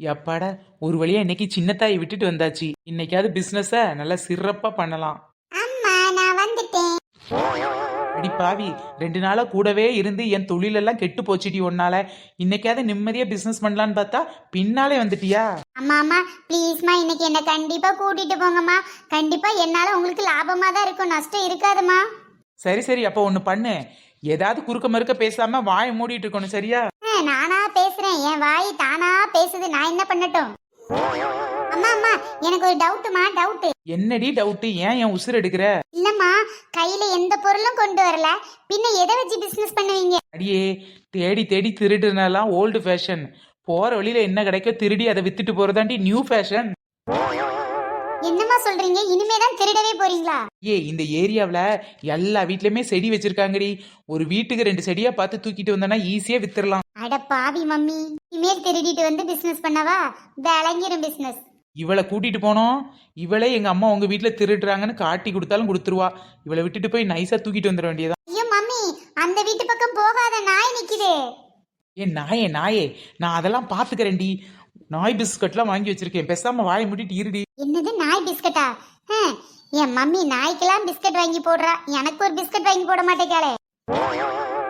எப்பாடா ஒரு வழியா இன்னைக்கு சின்னத்தாயை விட்டுட்டு வந்தாச்சு. இன்னைக்காவது பிசினஸ நல்லா சிறப்பா பண்ணலாம். அம்மா நான் வந்துட்டேன். அடி பாவி ரெண்டு நாளா கூடவே இருந்து என் தொழிலெல்லாம் கெட்டு போச்சுடி ஒன்னால இன்னைக்காவது நிம்மதியா பிசினஸ் பண்ணலான்னு பார்த்தா பின்னாலே வந்துட்டியா? அம்மா அம்மா ப்ளீஸ்மா இன்னைக்கு என்ன கண்டிப்பா கூட்டிட்டு போங்கம்மா. கண்டிப்பா என்னால உங்களுக்கு லாபமா தான் இருக்கும். நஷ்டம் இருக்காதுமா சரி சரி அப்போ ஒன்று பண்ணு. ஏதாவது குறுக்க மறுக்க பேசாம வாயை மூடிட்டு இருக்கணும் சரியா? நானா பேசுறேன் என் வாய் தானா பேசுது. நான் என்ன பண்ணட்டும்? அம்மா அம்மா எனக்கு ஒரு டவுட்டுமா டவுட் என்னடி டவுட்டு ஏன் என் உசுர் எடுக்கிற? இல்லம்மா கையில எந்த பொருளும் கொண்டு வரல. பின்ன எதை வச்சு பிசினஸ் பண்ணுவீங்க? அடியே தேடி தேடி திருடுனெல்லாம் ஓல்டு ஃபேஷன் போற வழியில என்ன கிடைக்க திருடி அதை வித்துட்டு போறதாண்டி நியூ ஃபேஷன் என்னம்மா சொல்றீங்க? இனிமே தான் திருடவே போறீங்களா? ஏ இந்த ஏரியாவில் எல்லா வீட்லயுமே செடி வச்சிருக்காங்கடி. ஒரு வீட்டுக்கு ரெண்டு செடியா பார்த்து தூக்கிட்டு வந்தோன்னா ஈஸியா வித்துடலாம் அட பாவி மம்மி. இனிமேல் திருடிட்டு வந்து பிசினஸ் பண்ணவா? விளங்கிரும் பிசினஸ் இவளை கூட்டிட்டு போனோம். இவளே எங்க அம்மா உங்க வீட்டுல திருடுறாங்கன்னு காட்டி கொடுத்தாலும் கொடுத்துருவா. இவளை விட்டுட்டு போய் நைஸா தூக்கிட்டு வந்துட வேண்டியதான் ஐயோ மம்மி அந்த வீட்டு பக்கம் போகாத நாய் நிக்குது. ஏ நாயே நாயே. நான் அதெல்லாம் பாத்துக்கிறேன்டி நாய் பிஸ்கட்லாம் வாங்கி வச்சிருக்கேன். பேசாம வாயை மூடிட்டு இருடி. என்னது நாய் பிஸ்கட்டா? என் மம்மி நாய்க்கெல்லாம் பிஸ்கட் வாங்கி போடுறா. எனக்கு ஒரு பிஸ்கட் வாங்கி போட மாட்டேக்காளே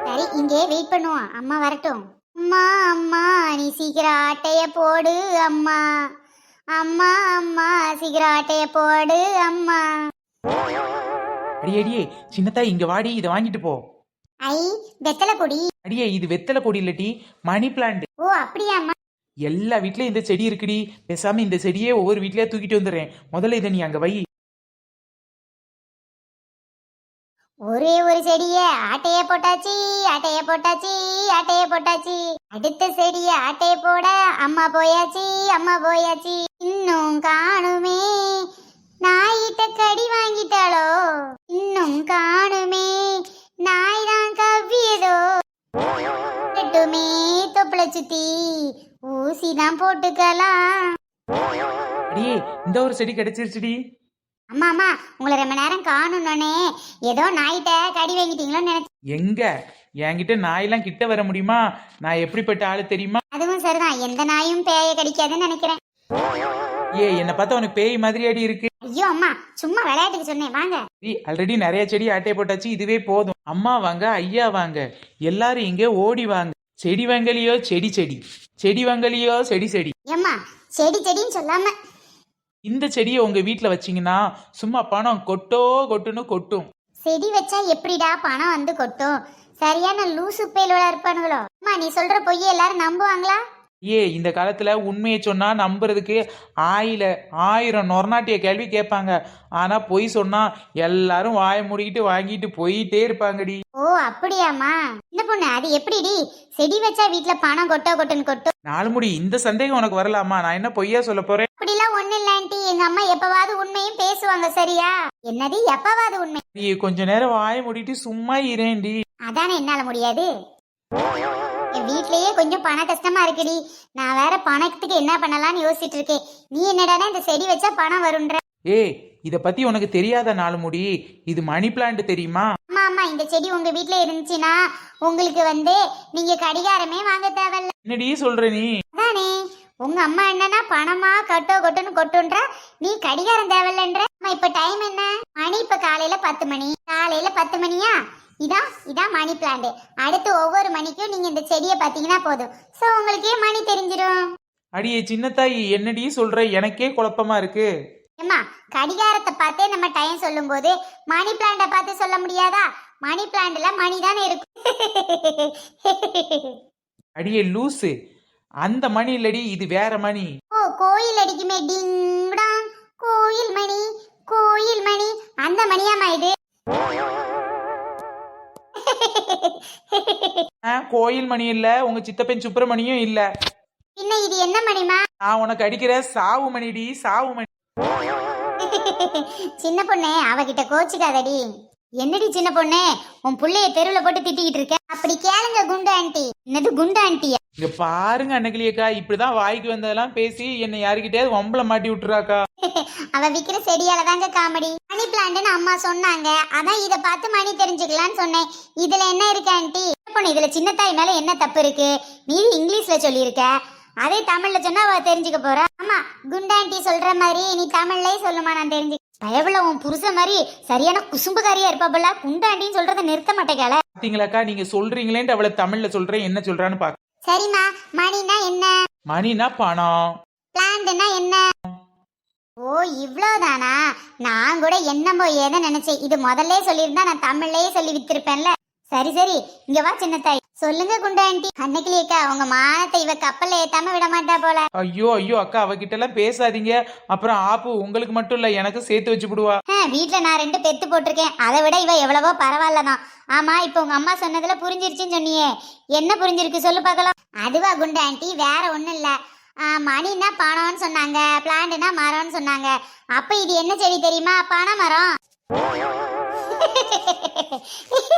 சரி இங்கே வெயிட் பண்ணுவோம். அம்மா வரட்டும். அம்மா அம்மா நீ சீக்கிரம் ஆட்டைய போடு அம்மா. அம்மா அம்மா சீக்கிரம் ஆட்டைய போடு அம்மா. அடியே அடியே சின்னத்தாய் இங்க வாடி இதை வாங்கிட்டு போ. ஐ வெத்தலை கொடி அடியே இது வெத்தலை கொடி இல்லட்டி மணி பிளான்ட். ஓ அப்படியாம்மா எல்லா வீட்லயும் இந்த செடி இருக்குடி. பேசாம இந்த செடியே ஒவ்வொரு வீட்லயே தூக்கிட்டு வந்துடுறேன். முதல்ல இதை நீ அங்க வை. ஒரே ஒரு செடிய ஆட்டைய போட்டாச்சு ஆட்டைய போட்டாச்சு ஆட்டைய போட்டாச்சு. அடுத்த செடிய ஆட்டைய போட அம்மா போயாச்சு அம்மா போயாச்சு. இன்னும் காணுமே நாயிட்ட கடி வாங்கிட்டாளோ? இன்னும் காணுமே நாய் தான் கவ்வியதோ? கட்டுமே தொப்புள சுத்தி ஊசி தான் போட்டுக்கலாம். அடியே இந்த ஒரு செடி கிடைச்சிருச்சுடி. அம்மா அம்மா உங்களை ரொம்ப நேரம் காணுன்னே ஏதோ நாயிட்ட கடி வாங்கிட்டீங்களோன்னு நினைச்சேன் எங்க? என்கிட்ட நாயெல்லாம் கிட்ட வர முடியுமா? நான் எப்படிப்பட்ட ஆளு தெரியுமா? அதுவும் சரிதான் எந்த நாயும் பேய கடிக்காதுன்னு நினைக்கிறேன். ஏ என்னை பார்த்தா உனக்கு பேய் மாதிரி அடி இருக்கு. ஐயோ அம்மா சும்மா விளையாட்டுக்கு சொன்னேன் வாங்க. ஆல்ரெடி நிறைய செடி ஆட்டை போட்டாச்சு இதுவே போதும். அம்மா வாங்க ஐயா வாங்க எல்லாரும் இங்கே ஓடி வாங்க. செடி வாங்கலியோ செடி செடி. செடி வாங்கலியோ செடி செடி. ஏம்மா செடி செடின்னு சொல்லாம. இந்த செடியை உங்க வீட்டில் வச்சீங்கன்னா சும்மா பணம் கொட்டோ கொட்டுன்னு கொட்டும். செடி வச்சா எப்படிடா பணம் வந்து கொட்டும்? சரியான லூசு பேலோட இருப்பானுங்களோ? அம்மா நீ சொல்ற பொய்யை எல்லாரும் நம்புவாங்களா? ஏ இந்த காலத்துல உண்மையை சொன்னா நம்புறதுக்கு ஆயில ஆயிரம் நொறநாட்டிய கேள்வி கேட்பாங்க. ஆனா பொய் சொன்னா எல்லாரும் வாயை மூடிக்கிட்டு வாங்கிட்டு போயிட்டே இருப்பாங்கடி. ஓ அப்படியாம்மா? இந்த பொண்ணு அது எப்படிடி? செடி வச்சா வீட்ல பணம் கொட்டோ கொட்டுன்னு கொட்டும் நாலு முடி இந்த சந்தேகம் உனக்கு வரலாமா? நான் என்ன பொய்யா சொல்ல போறேன்? அப்படிலாம் ஒண்ணு இல்ல ஆண்டி. எங்க அம்மா எப்பவாவது உண்மையும் பேசுவாங்க சரியா? என்னது எப்பவாவது உண்மை? நீ கொஞ்ச நேரம் வாயை மூடிட்டு சும்மா இரேண்டி அதானே என்னால முடியாது? வீட்லயே கொஞ்சம் பண கஷ்டமா இருக்குடி. நான் வேற பணத்துக்கு என்ன பண்ணலாம்னு யோசிச்சுட்டு இருக்கேன் நீ என்னடானா இந்த செடி வச்சா பணம் வரும்ன்ற? ஏய் இத பத்தி உனக்கு தெரியாத நாலு முடி இது மணி பிளான்ட் தெரியுமா? ஆமா ஆமா. இந்த செடி உங்க வீட்ல இருந்துச்சுன்னா உங்களுக்கு வந்து நீங்க கடிகாரமே வாங்க தேவையில்ல. என்னடி சொல்ற நீ? அதானே. உங்க அம்மா என்னன்னா பணமா கட்டோ கொட்டுன்னு கொட்டுன்றா? நீ கடிகாரம் தேவையில்லன்ற? அம்மா இப்ப டைம் என்ன? மணி இப்ப காலையில பத்து மணி. காலையில பத்து மணியா? இதான் இதான் மணி பிளான்ட் அடுத்து ஒவ்வொரு மணிக்கும் நீங்க இந்த செடியை பாத்தீங்கன்னா போதும். சோ உங்களுக்கே மணி தெரிஞ்சிரும். அடியே சின்னத்தாயி என்னடி சொல்ற? எனக்கே குழப்பமா இருக்கு. ஏம்மா கடிகாரத்தை பார்த்தே நம்ம டைம் சொல்லும்போது மணி பிளான்ட பார்த்து சொல்ல முடியாதா? மணி பிளான்ட்ல மணி தானே இருக்கும் அடியே லூசு. அந்த மணி இல்லடி இது வேற மணி ஓ கோயில் அடிக்குமே டிங் கோயில் மணி கோயில் மணி. அந்த மணியாமா இது. கோயில் மணி இல்ல உங்க சித்தப்பன் சுப்பிரமணியும் இல்ல. பின்ன இது என்ன மணிமா? நான் உனக்கு அடிக்கிற சாவு மணிடி சாவு மணி. சின்ன பொண்ணே அவகிட்ட கோச்சுக்காதடி. என்னடி சின்ன பொண்ணே? உன் புள்ளைய தெருவுல போட்டு திட்டிக்கிட்டு இருக்க. அப்படி கேளுங்க குண்டு ஆண்டி. என்னது குண்டு ஆண்டியா? இங்க பாருங்க அன்னைக்கிலியக்கா இப்படிதான் வாய்க்கு வந்ததெல்லாம் பேசி என்னை யாருக்கிட்டயாவது வம்பள மாட்டி விட்டுறாக்கா. அவ விக்கிற செடியால தாங்க காமெடி. மணி பிளான்ட்னு அம்மா சொன்னாங்க. அதான் இத பார்த்து மணி தெரிஞ்சுக்கலாம்னு சொன்னேன். இதுல என்ன இருக்கு ஆண்டி? பொண்ணு இதுல சின்ன தாய் மேல என்ன தப்பு இருக்கு? நீ இங்கிலீஷ்ல சொல்லியிருக்க. அதே தமிழ்ல சொன்னா அவ தெரிஞ்சுக்க போறா. ஆமா குண்டாண்டி சொல்ற மாதிரி நீ தமிழ்லயே சொல்லுமா நான் தெரிஞ்சு பயவுல உன் புருஷன் மாதிரி சரியான குசும்புக்காரியா இருப்பாப்புல? குண்டாண்டின்னு சொல்றதை நிறுத்த மாட்டேங்கால பாத்தீங்களாக்கா நீங்க சொல்றீங்களேன்ட்டு அவளை தமிழ்ல சொல்றேன் என்ன சொல்றான்னு பாக்க. சரிம்மா மணினா என்ன? மணினா பணம். பிளான்ட்னா என்ன? ஓ இவ்வளோதானா நான் கூட என்னமோ ஏதோ நினைச்சேன். இது முதல்ல சொல்லியிருந்தா நான் தமிழ்லயே சொல்லி வித்திருப்பேன்ல. சரி சரி. இங்க வா சின்னத்தாய் சொல்லுங்க குண்டா ஆண்டி. அன்னைக்கிலேக்கா உங்க மானத்தை இவ கப்பல்ல ஏத்தாம விட மாட்டா போல. ஐயோ ஐயோ அக்கா அவகிட்ட எல்லாம் பேசாதீங்க. அப்புறம் ஆப்பு உங்களுக்கு மட்டும் இல்ல எனக்கு சேர்த்து வச்சு விடுவா ஆ, வீட்ல நான் ரெண்டு பெத்து போட்டிருக்கேன். அதை விட இவ எவ்வளவோ பரவாயில்லதான். ஆமா இப்போ உங்க அம்மா சொன்னதுல புரிஞ்சிருச்சுன்னு சொன்னியே. என்ன புரிஞ்சிருக்கு? சொல்லு பார்க்கலாம். அதுவா குண்டா ஆண்டி வேற ஒண்ணும் இல்ல. மணின்னா பணம்னு சொன்னாங்க. பிளான்ட்னா மரம்னு சொன்னாங்க. அப்ப இது என்ன செடி தெரியுமா? பனை மரம்.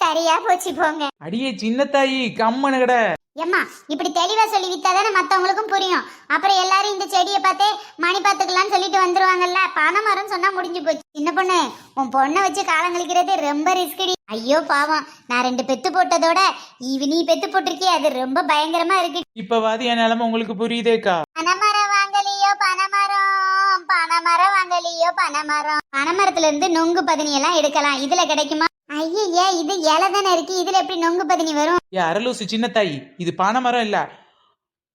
சரியா போச்சு போங்க. அடியே சின்னத்தாயி கம்மனு கட. ஏம்மா இப்படி தெளிவா சொல்லி வித்தாதானே மத்தவங்களுக்கும் புரியும். அப்புறம் எல்லாரும் இந்த செடியை பார்த்தே மணி பார்த்துக்கலாம்னு சொல்லிட்டு வந்துருவாங்கல்ல. பனை மரம் சொன்னா முடிஞ்சு போச்சு. சின்ன பொண்ணு உன் பொண்ணை வச்சு காலம் கழிக்கிறது ரொம்ப ரிஸ்கடி ஐயோ பாவம். நான் ரெண்டு பெத்து போட்டதோட இவ நீ பெத்து போட்டிருக்கியே அது ரொம்ப பயங்கரமா இருக்கு. இப்பவாது என் நிலைமை உங்களுக்கு புரியுதேக்கா. பனைமரம் வாங்கலையோ பனைமரம்? பனைமரம் வாங்கலையோ பனைமரம்? பனைமரத்துல இருந்து நொங்கு பதினி எல்லாம் எடுக்கலாம். இதுல கிடைக்குமா? ஐயே இது இலை தானே இருக்கு. இதுல எப்படி நொங்கு பதினி வரும்? ஏ அரலூசு சின்னத்தாயி இது பனை மரம் இல்ல.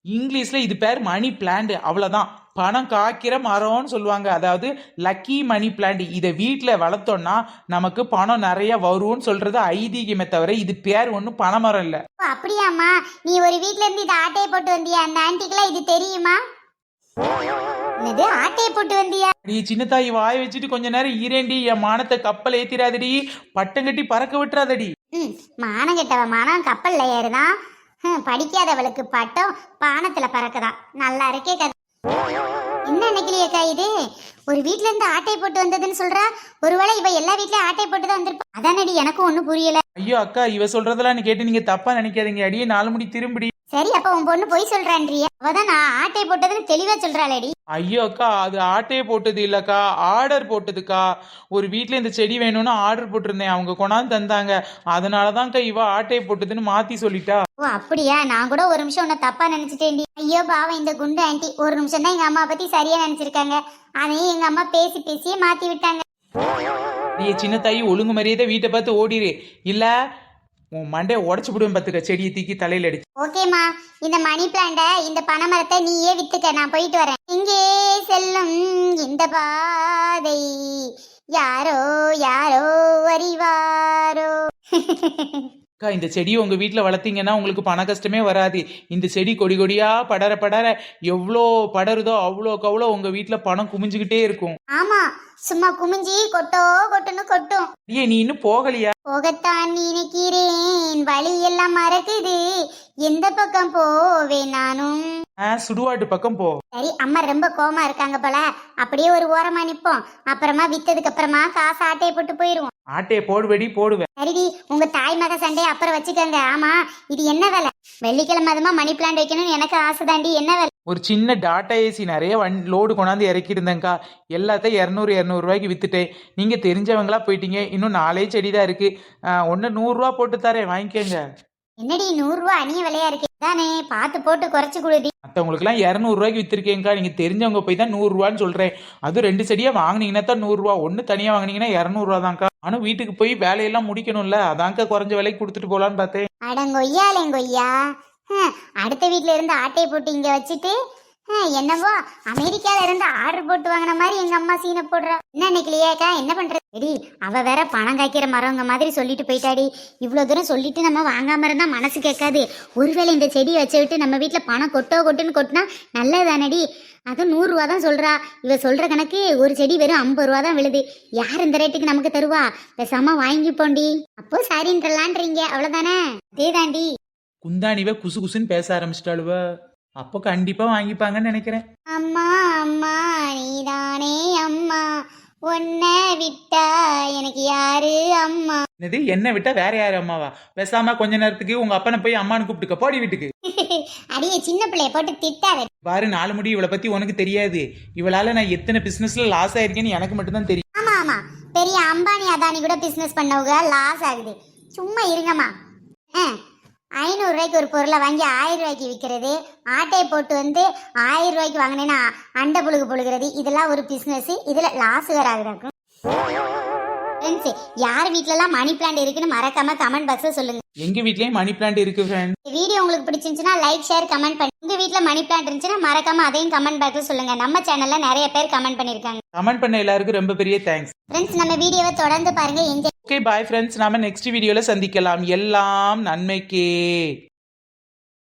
இங்கிலீஷ்ல இது பேர் மணி பிளான்ட் அவ்வளவுதான். பணம் காய்க்கிற மரம்னு சொல்லுவாங்க. அதாவது லக்கி மணி பிளான்ட். இதை வீட்டில் வளர்த்தோம்னா நமக்கு பணம் நிறைய வரும்னு சொல்றது ஐதீகமே தவிர இது பேர் ஒன்றும் பனை மரம் இல்லை. அப்படியாம்மா. நீ ஒரு வீட்ல இருந்து இது ஆட்டையை போட்டு வந்தியா? அந்த ஆன்ட்டிக்கெல்லாம் இது தெரியுமா? என்னது ஆட்டையை போட்டு வந்தியா? நீ சின்னத்தாயி வாய் வச்சுட்டு கொஞ்ச நேரம் ஈரேண்டி என் மானத்தை கப்பல் ஏத்திராதடி பட்டம் கட்டி பறக்க விட்டுறாதடி. ம் மானம் கெட்டவ மானம் கப்பல்ல ஏறுதான் ஹம், படிக்காதவளுக்கு பட்டம் பானத்துல பறக்குதான் நல்லா இருக்கே கதை. என்ன நினைக்கலையேக்கா இது? ஒரு வீட்ல இருந்து ஆட்டை போட்டு வந்ததுன்னு சொல்றா? ஒருவேளை இவ எல்லா வீட்லயும் ஆட்டை போட்டு தான் வந்திருப்பா. அதானடி எனக்கும் ஒண்ணும் புரியல. ஐயோ அக்கா இவ சொல்றதெல்லாம் நீ கேட்டு நீங்க தப்பா நினைக்காதீங்க. அடியே நாலு முடி திரும்படி. சரி அப்ப உன் பொண்ணு பொய் சொல்றான்றிய. அவதான் நான் ஆட்டை போட்டதுன்னு தெளிவா சொல்றாளேடி. ஐயோ அக்கா அது ஆட்டையே போட்டது இல்லக்கா. ஆர்டர் போட்டதுக்கா. ஒரு வீட்ல இந்த செடி வேணும்னு ஆர்டர் போட்டிருந்தேன். அவங்க கொண்டாந்து தந்தாங்க. அதனாலதான்க்கா இவ ஆட்டையை போட்டதுன்னு மாத்தி சொல்லிட்டா. ஓ அப்படியா? நான் கூட ஒரு நிமிஷம் உன்னை தப்பா நினைச்சிட்டேன்டி. ஐயோ பாவம் இந்த குண்டு ஆண்டி. ஒரு நிமிஷம் தான் எங்க அம்மா பத்தி சரியா நினைச்சிருக்காங்க. அதையும் எங்க அம்மா பேசி பேசியே மாத்தி விட்டாங்க. நீ சின்ன தாயி ஒழுங்கு மரியாதை வீட்டை பார்த்து ஓடிரு. இல்ல உன் மண்டையை உடச்சு விடுவேன் பார்த்துக்க செடியை தூக்கி தலையில அடிச்சு. ஓகேம்மா இந்த மணி பிளான்ட இந்த பனைமரத்தை நீயே வித்துக்க. நான் போயிட்டு வரேன். இங்கே செல்லும் இந்த பாதை யாரோ யாரோ அறிவாரோ. அக்கா இந்த செடியை உங்க வீட்ல வளர்த்தீங்கன்னா உங்களுக்கு பண கஷ்டமே வராது. இந்த செடி கொடி கொடியா படர படர எவ்வளோ படருதோ அவ்வளோக்கு அவ்வளோ உங்க வீட்ல பணம் குமிஞ்சுக்கிட்டே இருக்கும். ஆமா சும்மா குமிஞ்சி கொட்டோ கொட்டுன்னு கொட்டும். ஐயே நீ இன்னும் போகலையா? போகத்தான் நினைக்கிறேன். வழி எல்லாம் மறக்குது. எந்த பக்கம் போவேன் நானும் சுடுவாட்டு பக்கம் போ. சரி அம்மா ரொம்ப கோமா இருக்காங்க போல. அப்படியே ஒரு ஓரமா நிப்போம். அப்புறமா வித்ததுக்கு அப்புறமா காசு ஆட்டையை போட்டு போயிருவோம். ஆட்டையை போடுவடி போடுவேன். சரிடி உங்க தாய் மக சண்டையை அப்புறம் வச்சுக்கோங்க. ஆமா இது என்ன வேலை? வெள்ளிக்கிழமை அதுமா மணி பிளான்ட் வைக்கணும்னு எனக்கு ஆசைதாண்டி. என்ன வேலை? ஒரு சின்ன டாட்டா ஏசி நிறைய வண் லோடு கொண்டாந்து இறக்கியிருந்தேங்க்கா எல்லாத்தையும் இரநூறு இரநூறுவாய்க்கு வித்துட்டேன். நீங்கள் தெரிஞ்சவங்களா போயிட்டீங்க. இன்னும் நாலே செடி தான் இருக்கு ஒன்று நூறுரூவா போட்டு தரேன். வாங்கிக்கோங்க. என்னடி நூறு ரூபா அணிய விலையா இருக்கு? தானே பார்த்து போட்டு குறைச்சு கொடுடி மற்றவங்களுக்குலாம் இரநூறுவாய்க்கு வித்துருக்கேங்க்கா. நீங்கள் தெரிஞ்சவங்க போய் தான் நூறுரூவான்னு சொல்கிறேன் அதுவும் ரெண்டு செடியாக வாங்கினீங்கன்னா தான் நூறுரூவா ஒன்று தனியாக வாங்கினீங்கன்னா இரநூறுவா தான்க்கா ஆனால் வீட்டுக்கு போய் வேலையெல்லாம் முடிக்கணும்ல. அதான்க்கா குறைஞ்ச விலைக்கு கொடுத்துட்டு போகலான்னு பார்த்தேன். அடங்கொய்யாலேங்கொய்யா ஹம், அடுத்த வீட்ல இருந்து ஆட்டையை போட்டு இங்க வச்சுட்டு என்னவோ? அமெரிக்கால இருந்து ஆர்டர் போட்டு வாங்கின மாதிரி எங்க அம்மா சீனை போடுறா. என்ன நிக்கலையாக்கா என்ன பண்றது? சரி அவ வேற பணம் காய்க்கிற மரவங்க மாதிரி சொல்லிட்டு போயிட்டாடி. இவ்வளவு தூரம் சொல்லிட்டு நம்ம வாங்காம இருந்தா மனசு கேட்காது. ஒருவேளை இந்த செடியை வச்சு விட்டு நம்ம வீட்ல பணம் கொட்டோ கொட்டுன்னு கொட்டினா நல்லதானடி? அதுவும் நூறு ரூபா தான் சொல்றா. இவ சொல்ற கணக்கு ஒரு செடி வெறும் ஐம்பது ரூபா தான் விழுது. யார் இந்த ரேட்டுக்கு நமக்கு தருவா? பேசாம வாங்கி போண்டி. அப்போ சரின்றலான்றீங்க அவ்வளவுதானே? அதேதாண்டி. குந்தாணிவ குசு குசுன்னு பேச ஆரம்பிச்சிட்டாளுவ. அப்போ கண்டிப்பாக வாங்கிப்பாங்கன்னு நினைக்கிறேன். அம்மா அம்மா நீதானே அம்மா. உன்னை விட்டா எனக்கு யாரு அம்மா? என்னது என்ன விட்டா வேற யாரு அம்மாவா? பேசாம கொஞ்ச நேரத்துக்கு உங்க அப்பனை போய் அம்மானு கூப்பிட்டுக்க போடி வீட்டுக்கு. அடியே சின்ன பிள்ளைய போட்டு திட்டாத. பாரு நாலு முடி இவளை பத்தி உனக்கு தெரியாது. இவளால நான் எத்தனை பிசினஸ்ல லாஸ் ஆயிருக்கேன்னு எனக்கு மட்டும்தான் தெரியும். ஆமா ஆமா. பெரிய அம்பானி அதானி கூட பிசினஸ் பண்ணவங்க லாஸ் ஆகுது. சும்மா இருங்கம்மா. ஆ, ஐநூறு ரூபாய்க்கு ஒரு பொருளை வாங்கி ஆயிரம் ரூபாய்க்கு விற்கிறது. ஆட்டையை போட்டு வந்து ஆயிரம் ரூபாய்க்கு வாங்கினேன்னா அண்டை புழுகு புழுகிறது. இதெல்லாம் ஒரு பிஸ்னஸ் இதுல லாஸ் வேற ஆகுதாக்கும் ஃப்ரெண்ட்ஸ் யார் வீட்லலாம் மணி பிளான்ட் இருக்குன்னு மறக்காம கமெண்ட் பாக்ஸ்ல சொல்லுங்க. எங்க வீட்லயும் மணி பிளான்ட் இருக்கு ஃப்ரெண்ட் வீடியோ உங்களுக்கு பிடிச்சிருந்துச்சுன்னா லைக் ஷேர் கமெண்ட் பண்ணி உங்க வீட்ல மணி பிளான்ட் இருந்துச்சுன்னா மறக்காம அதையும் கமெண்ட் பாக்ஸ்ல சொல்லுங்க. நம்ம சேனல்ல நிறைய பேர் கமெண்ட் பண்ணிருக்காங்க. கமெண்ட் பண்ண எல்லாருக்கும் ரொம்ப பெரிய தேங்க்ஸ் ஃப்ரெண்ட்ஸ் நம்ம வீடியோவை தொடர்ந்து பாருங்க. என்ஜாய் ஓகே பாய் ஃப்ரெண்ட்ஸ் நாம நெக்ஸ்ட் வீடியோல சந்திக்கலாம். எல்லாம் நன்மைக்கே.